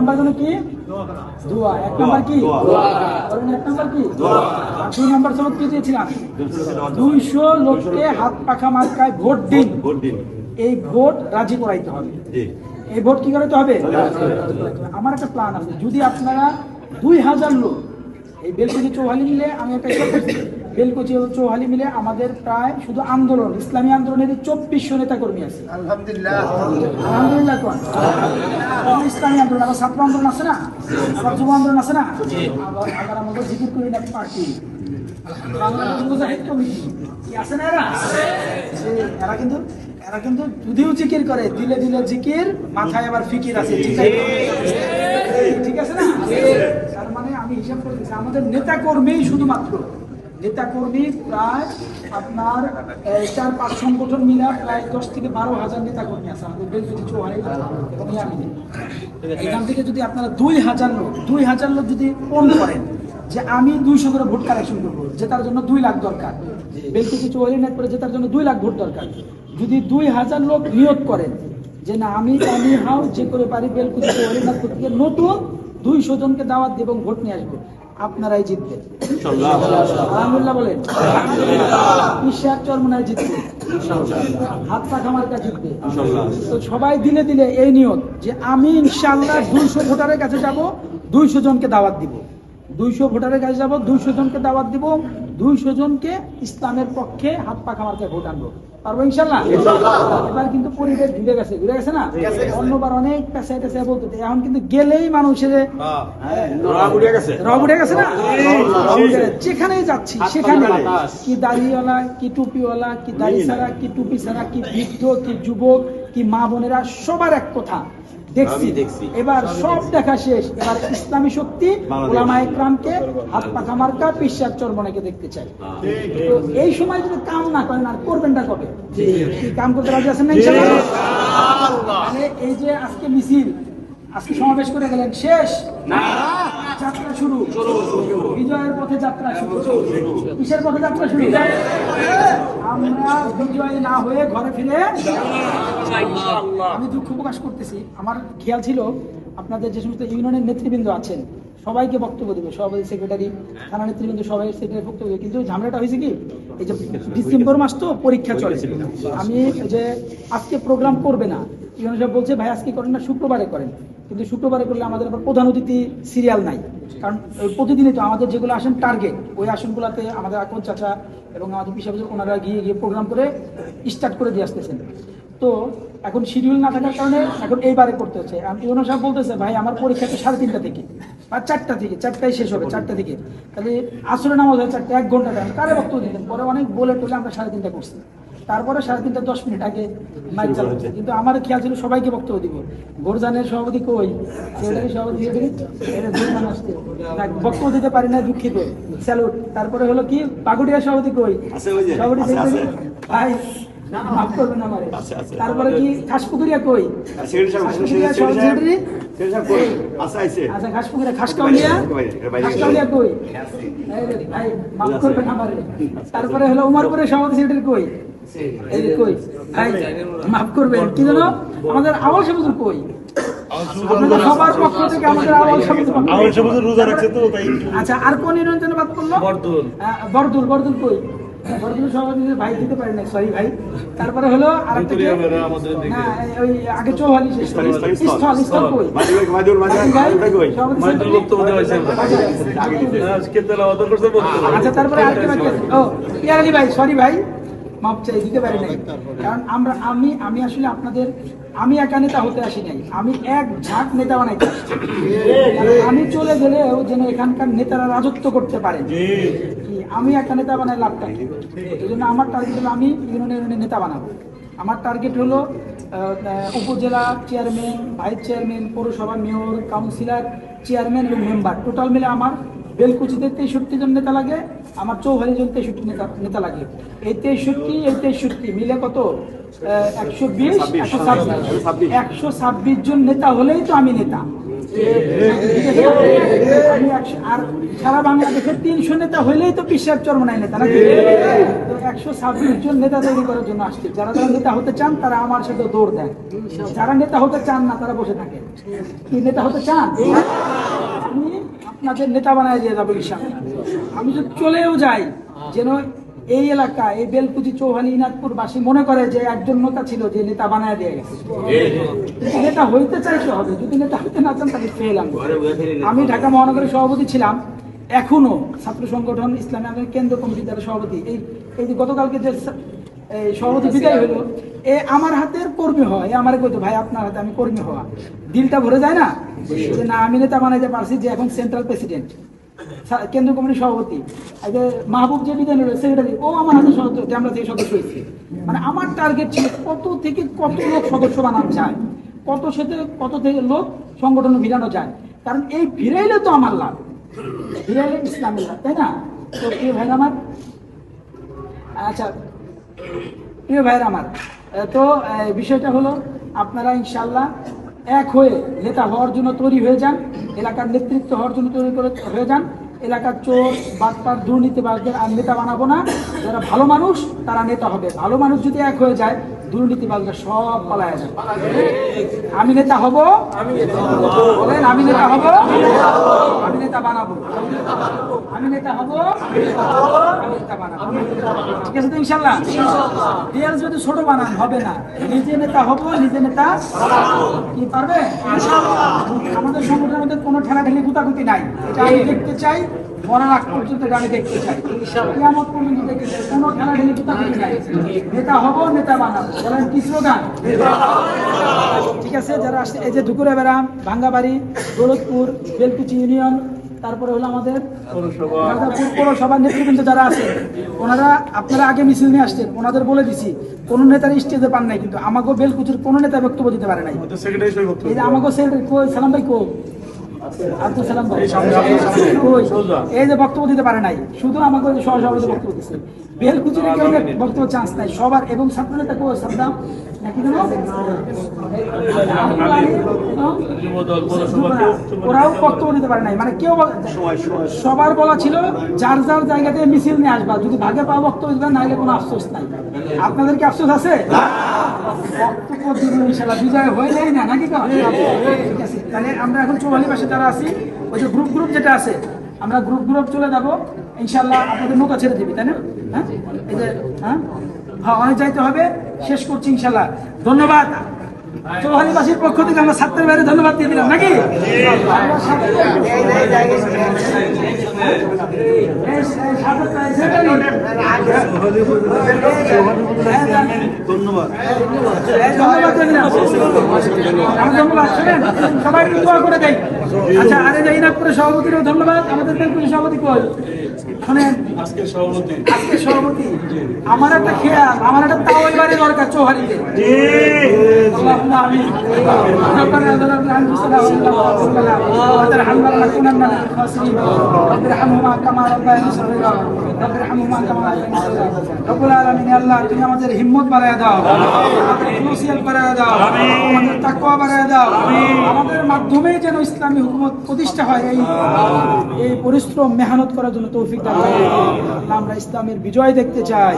Number যেন কি? দোয়া। এক নাম্বার কি? এক নাম্বার কি? দুই নাম্বার সবক কি দিয়েছিলাম? দুইশো লোককে হাত পাখা মার্কায় ভোট দিন। এই ভোট রাজি করাইতে হবে। এই ভোট কি করাইতে হবে? আমার একটা প্ল্যান আছে। যদি আপনারা দুই হাজার লোক এই বেলকুচি চৌহালি মিলে আমি একটা করছি। বেলকুচি ও চৌহালি মিলে আমাদের প্রায় শুধু আন্দোলন ইসলামী আন্দোলনের চব্বিশশো নেতা কর্মী আছে। আলহামদুলিল্লাহ। ইসলামী আন্দোলন? আবার ছাত্র আন্দোলন আছে না? আবার যুব আন্দোলন আছে না? আবার আমাদের জিকির করি না পার্টি। বাংলাদেশ মুজাহিদ কমিটি। কি আছে না এরা? এরা কিন্তু এরা কিন্তু যদিও জিকির করে দিলে দিলে জিকির মাথায় আবার ফিকির আছে ঠিক আছে? ঠিক আছে না? তার মানে আমি হিসাব করতেছি আমাদের নেতা কর্মী শুধুমাত্র। নেতা কর্মী প্রায় আপনার চার, পাঁচ সংগঠন মিলা প্রায় দশ থেকে বারো হাজার নেতা কর্মী আছে। আমাদের এবং ইয়ামিনে। এখান থেকে যদি আপনারা দুই হাজার লোক, দুই হাজার লোক যদি ফোন করেন যে আমি দুইশো করে ভোট কালেকশন করব, জেতার জন্য দুই লাখ দরকার। বেলকুচি চৌহানি নেট করে জেতার জন্য দুই লাখ ভোট দরকার। যদি দুই হাজার লোক নিয়োগ করেন যে না, আমি আমি হাও যে করে পারি বেলকুচি নেট থেকে নতুন দুইশো জনকে দাওয়াত এবং ভোট নিয়ে আসব। আপনারাই জিতবেন। আলহামদুলিল্লাহ বলেন। ঈশ্বর চরমনায় জিতবে। হাত পাখা মার্কা জিতবে। তো সবাই দিলে দিলে এই নিয়ত যে আমি ইনশাল্লাহ দুইশো ভোটারের কাছে যাব দুইশো জনকে দাওয়াত দিব। দুইশো ভোটারের কাছে যাব দুইশো জনকে দাওয়াত দিব দুইশো জনকে ইসলামের পক্ষে হাত পাখা মার্কায় ভোট আনব। পারব ইনশাল্লাহ এবার কিন্তু পরিবেশ ঘুরে গেছে ঘুরে গেছে না? অন্যবার অনেক পেশায় পেশায় বলতো এখন কিন্তু গেলেই মানুষের রব উঠে গেছে। না? যেখানেই যাচ্ছি সেখানে কি দাড়িওয়ালা কি টুপিওয়ালা কি দাড়ি ছাড়া কি টুপি ছাড়া কি বৃদ্ধ কি যুবক কি মা বোনেরা সবার এক কথা। দেখছি। দেখছি। এবার সব দেখা শেষ। এবার ইসলামী শক্তি ওলামা ইকরামকে হাত পাখা মার্কা পিসার চর্মনাকে দেখতে চাই। তো এই সময় যদি কাম না করেন আর করবেনটা কবে? কাম করতে রাজি আছেন না এই যে আজকে মিছিল আজকে সমাবেশ করে গেলেন শেষ। যাত্রা শুরু। বিজয়ের পথে যাত্রা শুরু। কিসের পথে যাত্রা শুরু? আমরা বিজয় না হয়ে ঘরে ফিরে আমি দুঃখ প্রকাশ করতেছি। আমার খেয়াল ছিল আপনাদের যে সমস্ত ইউনিয়নের নেতৃবৃন্দ আছেন সবাইকে বক্তব্য দেবে। সভাপতি সেক্রেটারি থানা নেতৃবৃন্দ সবাই সেক্রেটারি বক্তব্য দেবে। কিন্তু ঝামেলাটা হয়েছে কি? এই যে ডিসেম্বর মাস তো পরীক্ষা চলে। আমি যে আজকে প্রোগ্রাম করবে না। ইউনিয়ন সাহেব বলছে ভাই আজকে করেন না শুক্রবারে করেন। কিন্তু শুক্রবারে করলে আমাদের আবার প্রধান অতিথি সিরিয়াল নাই। কারণ প্রতিদিনই তো আমাদের যেগুলো আসেন টার্গেট ওই আসনগুলোতে আমাদের আকন চাচা এবং আমাদের পিসাব ওনারা গিয়ে গিয়ে প্রোগ্রাম করে স্টার্ট করে দিয়ে আসতেছেন। তো এখন শিডিউল না থাকার কারণে এখন এইবারে করতে হচ্ছে। আমি ইউনো সাহেব বলতেছে, ভাই, আমার পরীক্ষা তো সাড়ে তিনটা থেকে বা চারটা থেকে, চারটায় শেষ হবে, চারটা থেকে। তাহলে আসলে নামাজ হয় চারটা, এক ঘণ্টা টাইম কারে বক্তব্য দিতেন? পরে অনেক বলে টলে আমরা সাড়ে তিনটা করছি। তারপরে সাড়ে তিনটা দশ মিনিট আগে মাইক চালু কিন্তু আমার খেয়াল ছিল সবাইকে বক্তব্য দিব। গোরজানের সভাপতি কই? সভাপতি বক্তব্য দিতে পারি না দুঃখিত। স্যালুট। তারপরে হলো কি? পাকুটিয়া সভাপতি কই? সভাপতি। ভাই মাফ করবেন আমারে। আছে, আছে। তারপরে কি? খাসপুকুরিয়া কই। আচ্ছা খাসপুকুরিয়া খাসকাউলিয়া। খাসকাউলিয়া ভাই মাফ করবেন আমারে। তারপরে হলো উমরপুরের সভাপতি সেক্রেটারি কই? এই কই? মাফ করবেন কি জানো আমাদের আওয়াল কই? সবার পক্ষ থেকে আমাদের আওয়াল সমাজ আমার সমাজে রোজা রাখছে তো তাই। আচ্ছা আর কোন ইউনিয়ন বাদ করল বরদুল। আহ, বরদুল বরদুল কই? বরদুল সভাপতি ভাই দিতে পারি না সরি ভাই। তারপরে হলো আরেকটা। না ওই আগে চৌহালি শেষ স্থল, স্থল, কই? মাইদুল আজকে তেলাওয়াত আচ্ছা তারপরে আরেকটা ও ইয়ার আলী ভাই সরি ভাই। মাপ চাই দিতে পারি নাই। কারণ আমরা আমি আমি আসলে আপনাদের আমি একা নেতা হতে আসি নাই। আমি এক ঝাঁক নেতা বানাইতে আসছি। আমি চলে গেলেও যেন এখানকার নেতারা রাজত্ব করতে পারে। কি আমি একটা নেতা বানাই লাভটা এই জন্য আমার টার্গেট হলো আমি ইউনিয়নের ইউনিয়নের নেতা বানাবো। আমার টার্গেট হলো উপজেলা চেয়ারম্যান ভাইস চেয়ারম্যান পৌরসভা মেয়র কাউন্সিলর চেয়ারম্যান এবং মেম্বার টোটাল মিলে আমার বেলকুচিতে তেষট্টি জন নেতা লাগে। আমার চৌহালি জন তেষট্টি নেতা নেতা লাগে। এই তেষট্টি এই তেষট্টি মিলে কত? একশো বিশ একশো ছাব্বিশ। একশো ছাব্বিশ। জন নেতা হলেই তো আমি নেতা। আর সারা বাংলাদেশের তিনশো নেতা হইলেই তো বিশ্বের চরমনাই নেতা নাকি? একশো ছাব্বিশ জন নেতা তৈরি করার জন্য আসছে। যারা যারা নেতা হতে চান তারা আমার সাথে দৌড় দেন। যারা নেতা হতে চান না তারা বসে থাকে কি নেতা হতে চান? আপনাদের নেতা বানায় দিয়ে যাব ইনশাআল্লাহ আমি যদি চলেও যাই। যেন এই এলাকা, এই বেলকুচি চৌহালি ইনাদপুর বাসী মনে করে যে একজন নেতা ছিল যে নেতা বানায় দিয়ে গেছে। নেতা হইতে চাইতে হবে, যদি নেতা হইতে না চান, তাহলে ফেল আমি। ঢাকা মহানগরের সভাপতি ছিলাম। এখনও ছাত্র সংগঠন ইসলামী আন্দোলন কেন্দ্র কমিটি যারা সভাপতি। এই এই যে গতকালকে যে সভাপতি বিদায় হলো, এ আমার হাতের কর্মী হয় আমার কইতো ভাই, আপনার হাতে আমি কর্মী হওয়া। দিলটা ভরে যায় না? যে না, আমি নেতা বানাইতে পারছি যে এখন সেন্ট্রাল প্রেসিডেন্ট কেন্দ্র কমিটির সভাপতি যে মাহবুব যে বিদায় নিল সেক্রেটারি ও আমার হাতে সদস্য আমরা সেই সদস্য হয়েছি। মানে আমার টার্গেট ছিল কত থেকে কত লোক সদস্য বানানো যায়, কত সাথে কত থেকে লোক সংগঠন ভিড়ানো যায়। কারণ এই ভিড়াইলে তো আমার লাভ, ভিড়াইলে ইসলামের লাভ, তাই না? তো প্রিয় ভাই আমার আচ্ছা প্রিয় ভাইয়ের আমার তো বিষয়টা হলো আপনারা ইনশাল্লাহ এক হয়ে নেতা হওয়ার জন্য তৈরি হয়ে যান এলাকার নেতৃত্ব হওয়ার জন্য তৈরি করে হয়ে যান এলাকার চোর বাটপার দুর্নীতিবাজদের আর নেতা বানাবো না। যারা ভালো মানুষ তারা নেতা হবে। ভালো মানুষ যদি এক হয়ে যায় দুর্নীতিবাজরা সব পালায় যাবে। আমি নেতা হব। বলেন আমি নেতা হব? আমি নেতা বানাবো। আমি নেতা হব আমি নেতা বানাবো। ঠিক আছে তো ইনশাল্লাহ? দেয়াল যদি ছোট বানান হবে না। নিজে নেতা হব নিজে নেতা কি পারবে? আমাদের সংগঠনের মধ্যে কোনো ঠেলাঠেলি গুতাগুতি নাই। এটা আমি দেখতে চাই মরার আগ পর্যন্ত আমি দেখতে চাই। কিয়ামত পর্যন্ত দেখতে চাই কোনো নেতা হব নেতা বানাবো। বলেন কি স্লোগান? ঠিক আছে যারা আসছে এই যে দুপুরে বেড়াম ভাঙ্গাবাড়ি দৌলতপুর বেলকুচি ইউনিয়ন তারপরে হলো আমাদের রাজাপুর পৌরসভার নেতৃবৃন্দ যারা আছে ওনারা আপনারা আগে মিছিল নিয়ে আসছেন ওনাদের বলে দিছি কোন নেতার স্টেজে পান নাই কিন্তু আমাকেও বেলকুচুর কোনো নেতা বক্তব্য দিতে পারে নাই আমাকে সই এই যে আমাকেও সেক্রেটারি কই সালাম ভাই। কই? সোজা। এই যে বক্তব্য দিতে পারে নাই। শুধু আমাকে সহসভাপতি বক্তব্য দিচ্ছে বেলকুচির কেউ বক্তব্য চান্স নাই। সবার এবং ছাত্র নেতা সাদ্দাম নাকি যেন যুবদল পৌরসভা কেউ চুপ ওরাও বক্তব্য দিতে পারে নাই। মানে কেউ সবার বলা ছিল যার যার জায়গাতে মিছিল নিয়ে আসবা। যদি ভাগে পাওয়া বক্তব্য দিবেন নাহলে কোনো আফসোস নাই। আপনাদের কি আফসোস আছে? বক্তব্য দিবেন ইনশাল্লাহ বিজয় হয়ে যায় না নাকি ঠিক আছে। তাহলে আমরা এখন চৌবালি পাশে যারা আছি ওই যে গ্রুপ গ্রুপ যেটা আছে আমরা গ্রুপ গ্রুপ চলে যাব ইনশাল্লাহ আপনাদের নৌকা ছেড়ে দিবি তাই না? হ্যাঁ? এই যে হ্যাঁ? হ্যাঁ অনেক যাইতে হবে শেষ করছি ইনশাল্লাহ ধন্যবাদ। চৌহালিবাসীর পক্ষ থেকে আমরা ছাত্রের বাইরে ধন্যবাদ দিয়ে দিলাম নাকি আমরা ছাত্র- এই সাথে সেটাই। ধন্যবাদ। ধন্যবাদ। সবাই দোয়া করে দেয়। আচ্ছা আরে যাই নাগপুরের সভাপতিরও ধন্যবাদ আমাদের বেলকুলি সভাপতি কই শোনেন আজকের সভাপতি আজকে সভাপতি আমার একটা খেয়াল আমার একটা তাও এবারে দরকার চৌহারিতে اللهم امين ربنا ظلمنا انفسنا وان لم تغفر لنا وترحمنا لنكونن من الخاسرين رب ارحمهما كما ربياني صغيرا رب ارحمهما كما ربياني صغيرا رب العالمين আল্লাহ তুমি আমাদের হিম্মত বাড়ায় দাও। আমাদের তাকুয়া দাও। আমাদের মাধ্যমে যেন ইসলামী হুকুমত প্রতিষ্ঠা হয় এই এই পরিশ্রম মেহনত করার জন্য তৌফিক আমরা ইসলামের বিজয় দেখতে চাই।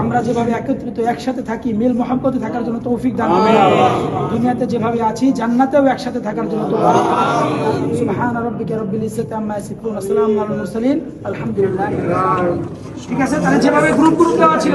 আমরা যেভাবে একত্রিত একসাথে থাকি মিল মোহাম্মতে থাকার জন্য তৌফিক দান দুনিয়াতে যেভাবে আছি জান্নাতেও একসাথে থাকার জন্য তৌফিক আলহামদুলিল্লাহ। ঠিক আছে? তাহলে যেভাবে গ্রুপ গ্রুপ দেওয়া ছিল